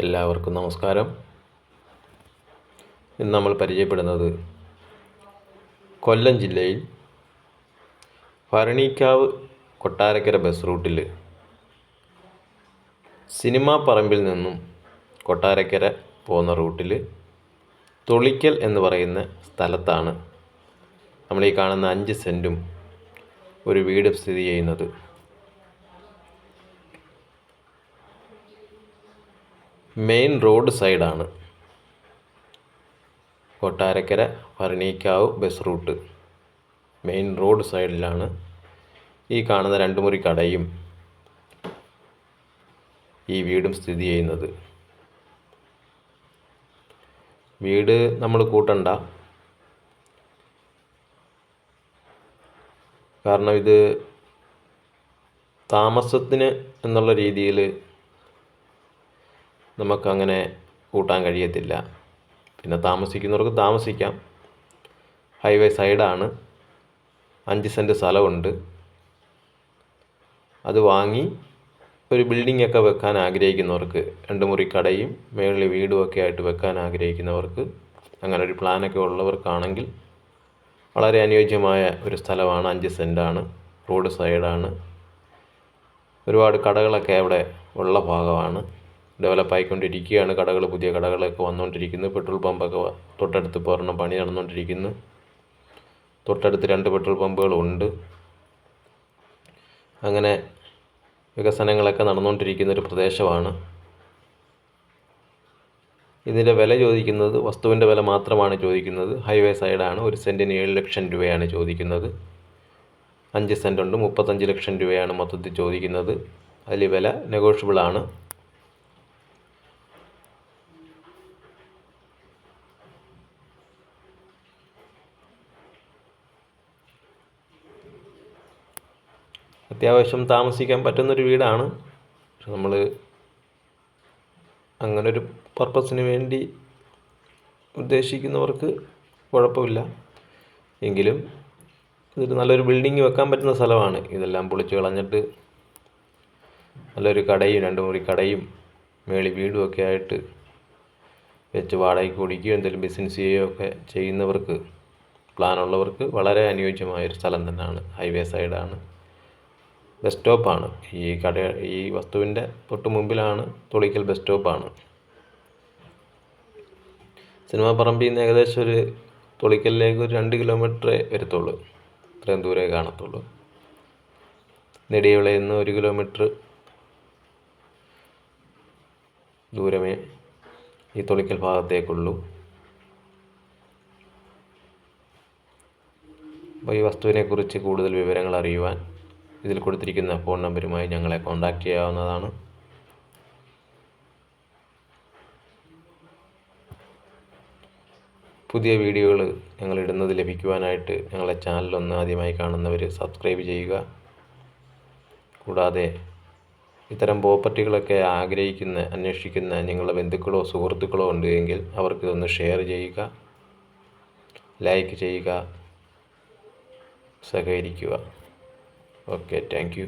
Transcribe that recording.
എല്ലാവർക്കും നമസ്കാരം. ഇന്ന് നമ്മൾ പരിചയപ്പെടുന്നത് കൊല്ലം ജില്ലയിൽ ഭരണിക്കാവ് കൊട്ടാരക്കര ബസ് റൂട്ടിൽ സിനിമാ പറമ്പിൽ നിന്നും കൊട്ടാരക്കര പോകുന്ന റൂട്ടിൽ തൊളിക്കൽ എന്ന് പറയുന്ന സ്ഥലത്താണ് നമ്മൾ ഈ കാണുന്ന അഞ്ച് സെന്റും ഒരു വീട് സ്ഥിതി ചെയ്യുന്നത്. മെയിൻ റോഡ് സൈഡാണ്. Kottarakkara Bharanikkavu bus route main road സൈഡിലാണ് ഈ കാണുന്ന രണ്ട് മുറി കടയും ഈ വീടും സ്ഥിതി ചെയ്യുന്നത്. വീട് നമ്മൾ കൂട്ടണ്ട. കാരണം ഇത് താമസത്തിന് എന്നുള്ള രീതിയിൽ നമുക്കങ്ങനെ കൂട്ടാൻ കഴിയത്തില്ല. പിന്നെ താമസിക്കുന്നവർക്ക് താമസിക്കാം. ഹൈവേ സൈഡാണ്. അഞ്ച് സെന്റ് സ്ഥലമുണ്ട്. അത് വാങ്ങി ഒരു ബിൽഡിംഗ് ഒക്കെ വെക്കാൻ ആഗ്രഹിക്കുന്നവർക്ക് രണ്ട് മുറി കടയും മേളിൽ വീടും ഒക്കെ ആയിട്ട് വെക്കാൻ ആഗ്രഹിക്കുന്നവർക്ക് അങ്ങനെ ഒരു പ്ലാനൊക്കെ ഉള്ളവർക്കാണെങ്കിൽ വളരെ അനുയോജ്യമായ ഒരു സ്ഥലമാണ്. അഞ്ച് സെന്റാണ് റോഡ് സൈഡാണ്. ഒരുപാട് കടകളൊക്കെ അവിടെ ഉള്ള ഭാഗമാണ്. ഡെവലപ്പ് ആയിക്കൊണ്ടിരിക്കുകയാണ് കടകൾ പുതിയ കടകളൊക്കെ വന്നുകൊണ്ടിരിക്കുന്നു. പെട്രോൾ പമ്പൊക്കെ തൊട്ടടുത്ത് ഇപ്പോൾ പണി നടന്നുകൊണ്ടിരിക്കുന്നു. തൊട്ടടുത്ത് രണ്ട് പെട്രോൾ പമ്പുകളുണ്ട്. അങ്ങനെ വികസനങ്ങളൊക്കെ നടന്നുകൊണ്ടിരിക്കുന്ന ഒരു പ്രദേശമാണ്. ഇതിന്റെ വില ചോദിക്കുന്നത് വസ്തുവിന്റെ വില മാത്രമാണ് ചോദിക്കുന്നത്. ഹൈവേ സൈഡാണ് ഒരു സെന്റിന് ഏഴ് ലക്ഷം രൂപയാണ് ചോദിക്കുന്നത്. അഞ്ച് സെന്റുണ്ട് മുപ്പത്തഞ്ച് ലക്ഷം രൂപയാണ് മൊത്തത്തിൽ ചോദിക്കുന്നത്. അതിൽ വില നെഗോഷ്യബിൾ അത്യാവശ്യം താമസിക്കാൻ പറ്റുന്നൊരു വീടാണ്. പക്ഷെ നമ്മൾ അങ്ങനൊരു പർപ്പസിന് വേണ്ടി ഉദ്ദേശിക്കുന്നവർക്ക് കുഴപ്പമില്ല. എങ്കിലും ഇതൊരു നല്ലൊരു ബിൽഡിങ് വെക്കാൻ പറ്റുന്ന സ്ഥലമാണ്. ഇതെല്ലാം പൊളിച്ച് കളഞ്ഞിട്ട് നല്ലൊരു കടയും രണ്ട് മുറി കടയും മേളി വീടും ഒക്കെ ആയിട്ട് വെച്ച് വാടകയ്ക്ക് കുടിക്കുകയോ എന്തെങ്കിലും ബിസിനസ് ചെയ്യുകയോ ഒക്കെ ചെയ്യുന്നവർക്ക് പ്ലാനുള്ളവർക്ക് വളരെ അനുയോജ്യമായൊരു സ്ഥലം തന്നെയാണ്. ഹൈവേ സൈഡാണ് ബസ് സ്റ്റോപ്പാണ്. ഈ കട ഈ വസ്തുവിന്റെ തൊട്ട് മുമ്പിലാണ് തൊളിക്കൽ ബസ് സ്റ്റോപ്പാണ്. സിനിമാ പറമ്പിൽ നിന്ന് ഏകദേശം ഒരു തൊളിക്കലിലേക്ക് ഒരു രണ്ട് കിലോമീറ്ററേ വരത്തുള്ളൂ. ഇത്രയും ദൂരെ കാണത്തുള്ളൂ. നെടിയവിളയിൽ നിന്ന് ഒരു കിലോമീറ്റർ ദൂരമേ ഈ തൊളിക്കൽ ഭാഗത്തേക്കുള്ളൂ. അപ്പോൾ ഈ വസ്തുവിനെക്കുറിച്ച് കൂടുതൽ വിവരങ്ങൾ അറിയുവാൻ ഇതിൽ കൊടുത്തിരിക്കുന്ന ഫോൺ നമ്പറുമായി ഞങ്ങളെ കോൺടാക്റ്റ് ചെയ്യാവുന്നതാണ്. പുതിയ വീഡിയോകൾ ഞങ്ങൾ ഇടുന്നത് ലഭിക്കുവാനായിട്ട് ഞങ്ങളെ ചാനലൊന്ന് ആദ്യമായി കാണുന്നവർ സബ്സ്ക്രൈബ് ചെയ്യുക. കൂടാതെ ഇത്തരം പ്രോപ്പർട്ടികളൊക്കെ ആഗ്രഹിക്കുന്ന അന്വേഷിക്കുന്ന നിങ്ങളുടെ ബന്ധുക്കളോ സുഹൃത്തുക്കളോ ഉണ്ടെങ്കിൽ അവർക്ക് ഇതൊന്ന് ഷെയർ ചെയ്യുക. ലൈക്ക് ചെയ്യുക. സഹകരിക്കുക. Okay thank you